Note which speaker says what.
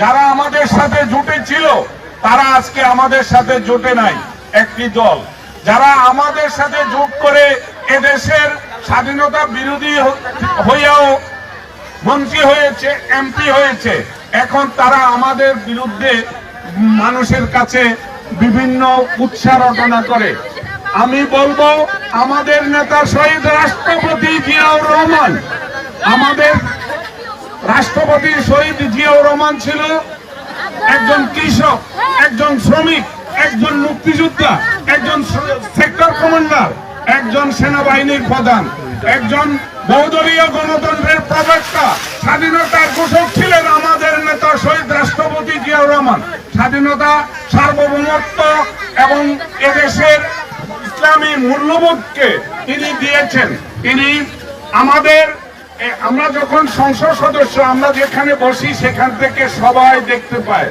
Speaker 1: যারা আমাদের সাথে জোটে ছিল, তারা আজকে আমাদের সাথে জোটে নাই, একটি দল। যারা আমাদের সাথে জোট করে এদেশের স্বাধীনতা বিরোধী হইয়াও মন্ত্রী হয়েছে, এমপি হয়েছে, এখন তারা আমাদের বিরুদ্ধে মানুষের কাছে বিভিন্ন উৎসাহ রচনা করে। আমি বলব, আমাদের নেতা শহীদ রাষ্ট্রপতি জিয়াউর রহমান, আমাদের রাষ্ট্রপতি শহীদ জিয়াউর রহমান ছিল একজন কৃষক, একজন শ্রমিক, একজন মুক্তিযোদ্ধা, একজন সেক্টর কমান্ডার একজন সেনাবাহিনীর প্রধান, একজন বহুদলীয় গণতন্ত্রের প্রবক্তা, স্বাধীনতার ঘোষক ছিলেন আমাদের নেতা শহীদ রাষ্ট্রপতি জিয়াউর রহমান। স্বাধীনতা, সার্বভৌমত্ব এবং এদেশের ইসলামী মূল্যবোধকে তিনি দিয়েছেন। তিনি আমাদের আমরা যখন সংসদ সদস্য আমরা যেখানে বসি সেখান থেকে সবাই দেখতে পায়।